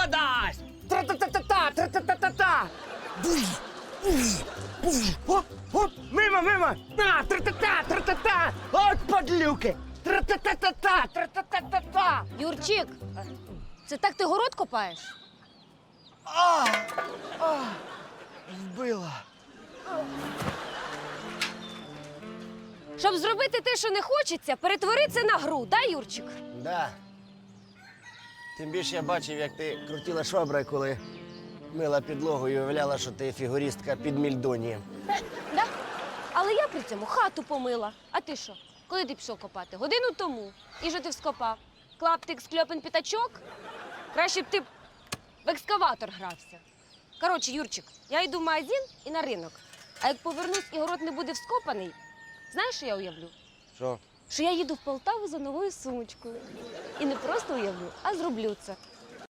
пиво дасть! Тра-та-та-та-та, тра-та-та-та-та! Оп, оп, мимо, мимо! На, тра-та-та, тра-та-та! От подлюки! Тра-та-та-та-та, тра-та-та-та-та! Юрчик, це так ти город копаєш? А, а, вбила. Щоб зробити те, що не хочеться, перетвори це на гру, да, Юрчик? Да. Тим більше я бачив, як ти крутила шваброю, коли мила підлогу і уявляла, що ти фігуристка під мільдонієм. Да? Але я при цьому хату помила. А ти що? Коли ти пішов копати? Годину тому. І що ти вскопав? Клаптик, скльопен п'ятачок? Краще б ти в екскаватор грався. Коротше, Юрчик, я йду в магазин і на ринок. А як повернусь і город не буде вскопаний, знаєш, що я уявлю? Що? Що я їду в Полтаву за новою сумочкою. І не просто уявлю, а зроблю це.